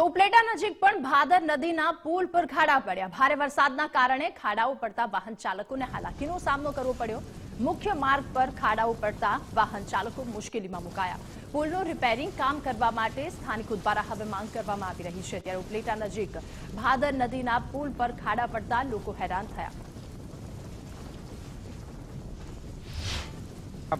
તો ઉપલેટા નજીક પણ ભાદર નદીના પુલ પર ખાડા પડ્યા. ભારે વરસાદના કારણે ખાડાઓ પડતા વાહન ચાલકોને હાલાકીનો સામનો કરવો પડ્યો. મુખ્ય માર્ગ પર ખાડાઓ પડતા વાહન ચાલકો મુશ્કેલીમાં મુકાયા. પુલનું રિપેરિંગ કામ કરવા માટે સ્થાનિકો દ્વારા હવે માંગ કરવામાં આવી રહી છે. ત્યારે ઉપલેટા નજીક ભાદર નદીના પુલ પર ખાડા પડતા લોકો હેરાન થયા.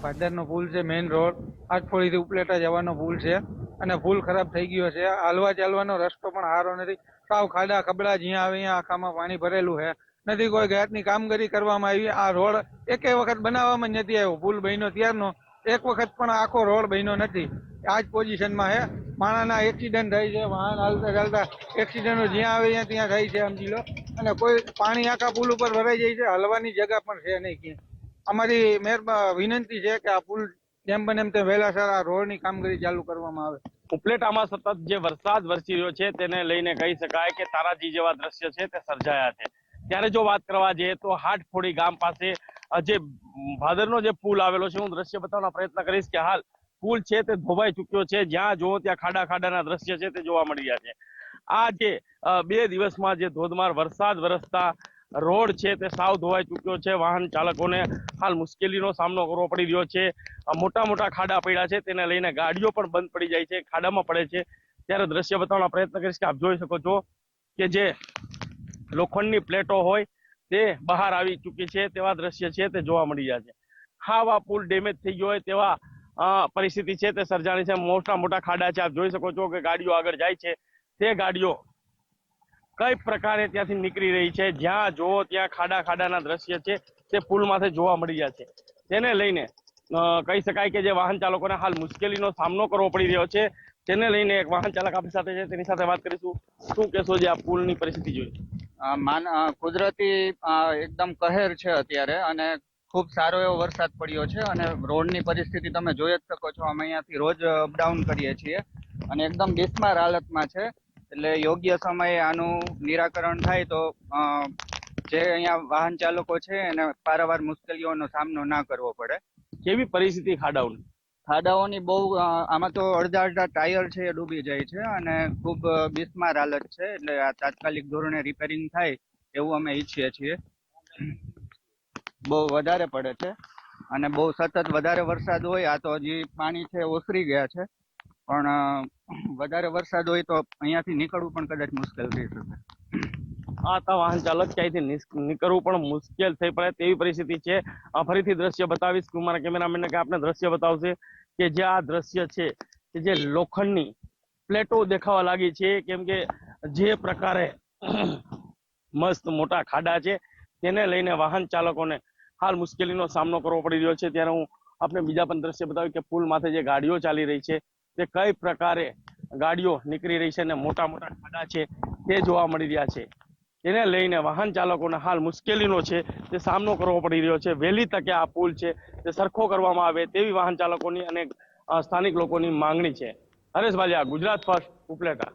ભાદરનો પુલ છે મેઇન રોડ આજફળીથી ઉપલેટા જવાનો પુલ છે. અને ભૂલ ખરાબ થઈ ગયો છે. હાલવા ચાલવાનો રસ્તો પણ સારો નથી. સાવ ખાડા ખબડા જ્યાં આવે ત્યાં આખામાં પાણી ભરેલું છે. નથી કોઈ જાતની કામગીરી કરવામાં આવી. આ રોડ એકે વખત બનાવવામાં જ નથી આવ્યો. પુલ બન્યો ત્યારનો. એક વખત પણ આખો રોડ બન્યો નથી. આ જ પોઝિશનમાં છે. માણસના એક્સિડન્ટ થાય છે. વાહન હાલતા ચાલતા એક્સિડન્ટો જ્યાં આવે ત્યાં ત્યાં થાય છે, સમજી લો. અને કોઈ પાણી આખા પુલ ઉપર ભરાઈ જાય છે. હલવાની જગા પણ છે નહીં ક્યાંય. અમારી મહેરબા વિનંતી છે કે આ પુલ જેમ બને એમ તેમ વહેલાસર આ રોડની કામગીરી ચાલુ કરવામાં આવે. ઉપલેટામાં સતત જે વરસાદ વરસી રહ્યો છે, તેને લઈને કહી શકાય કે તારાજી જેવા દ્રશ્ય છે તે સર્જાયા છે. ત્યારે જો વાત કરવા જઈએ તો હાટફોડી ગામ પાસે જે ભાદરનો જે પુલ આવેલો છે, હું દ્રશ્ય બતાવવાનો પ્રયત્ન કરીશ કે હાલ પુલ છે તે ધોવાઈ ચુક્યો છે. જ્યાં જુઓ ત્યાં ખાડા ખાડાના દ્રશ્ય છે તે જોવા મળી રહ્યા છે. આ જે બે દિવસમાં જે ધોધમાર વરસાદ વરસતા રોડ છે તે સાવ ધોવાઈ ચૂક્યો છે. વાહન ચાલકોને હાલ મુશ્કેલીનો સામનો કરવો પડી રહ્યો છે. મોટા મોટા ખાડા પડ્યા છે. તેને લઈને ગાડીઓ પણ બંધ પડી જાય છે. ખાડામાં પડે છે. ત્યારે દ્રશ્ય બતાવવાનો પ્રયત્ન કરીશ કે આપ જોઈ શકો છો કે જે લોખંડની પ્લેટો હોય તે બહાર આવી ચૂકી છે. તેવા દ્રશ્ય છે તે જોવા મળી રહ્યા છે. ખાવા પુલ ડેમેજ થઈ ગયો હોય તેવા પરિસ્થિતિ છે તે સર્જાણી છે. મોટા મોટા ખાડા છે. આપ જોઈ શકો છો કે ગાડીઓ આગળ જાય છે. તે ગાડીઓ કઈ પ્રકારે ત્યાંથી નીકળી રહી છે? જ્યાં જુઓ, ત્યાં ખાડા ખાડાના દ્રશ્ય છે. તે પુલમાંથી જોવા મળી રહ્યા છે. તેને લઈને કહી શકાય કે જે વાહન ચાલકોને હાલ મુશ્કેલીનો સામનો કરવો પડી રહ્યો છે. તેને લઈને એક વાહન ચાલક આપણી સાથે છે. તેની સાથે વાત કરીશું. શું કહેશો જે આ પુલની પરિસ્થિતિ જોઈ? માન કુદરતી એકદમ કહેર છે અત્યારે અને ખૂબ સારો એવો વરસાદ પડ્યો છે અને રોડની પરિસ્થિતિ તમે જોઈ જ શકો છો. અમે અહીંયાથી રોજ અપડાઉન કરીએ છીએ અને એકદમ બિસ્માર હાલતમાં છે. એટલે યોગ્ય સમયે આનું નિરાકરણ થાય તો જે અહીંયા વાહન ચાલકો છે એને પારાવાર મુશ્કેલીઓનો સામનો ના કરવો પડે. કેવી પરિસ્થિતિ ખાડાઓની? ખાડાઓની બહુ આમાં તો અડધા અડધા ટાયર છે એ ડૂબી જાય છે અને ખૂબ બિસ્માર હાલત છે એટલે આ તાત્કાલિક ધોરણે રિપેરિંગ થાય એવું અમે ઈચ્છીએ છીએ. બહુ વધારે પડે છે અને બહુ સતત વધારે વરસાદ હોય આ તો હજી પાણી છે ઓસરી ગયા છે. પણ વધારે વરસાદ હોય તો અહીંયાથી નીકળવું પણ કદાચ મુશ્કેલ થઈ શકે. આ હતા વાહન ચાલક ક્યાંયથી નીકળવું પણ મુશ્કેલ થઈ પડે તેવી પરિસ્થિતિ છે. આ ફરીથી દ્રશ્ય બતાવીશ. કે મારા કેમેરામેનને કે આપને દ્રશ્ય બતાવશે કે જે આ દ્રશ્ય છે, કે જે લોખંડની પ્લેટો દેખાવા લાગી છે. કેમ કે જે પ્રકારે મસ્ત મોટા ખાડા છે, તેને લઈને વાહન ચાલકોને હાલ મુશ્કેલીનો સામનો કરવો પડી રહ્યો છે. ત્યારે હું આપને બીજા પણ દ્રશ્ય બતાવ્યું કે પુલ માથે જે ગાડીઓ ચાલી રહી છે તે કઈ પ્રકારે ગાડીઓ નીકળી રહી છે અને મોટા મોટા ખાડા છે તે જોવા મળી રહ્યા છે. તેને લઈને વાહન ચાલકોને હાલ મુશ્કેલીનો છે. તે સામનો કરવો પડી રહ્યો છે. વહેલી તકે આ પુલ છે તે સરખો કરવામાં આવે તેવી વાહન ચાલકોની અને સ્થાનિક લોકોની માંગણી છે. હરેશ બાલિયા ગુજરાત ફર્સ્ટ ઉપલેટા.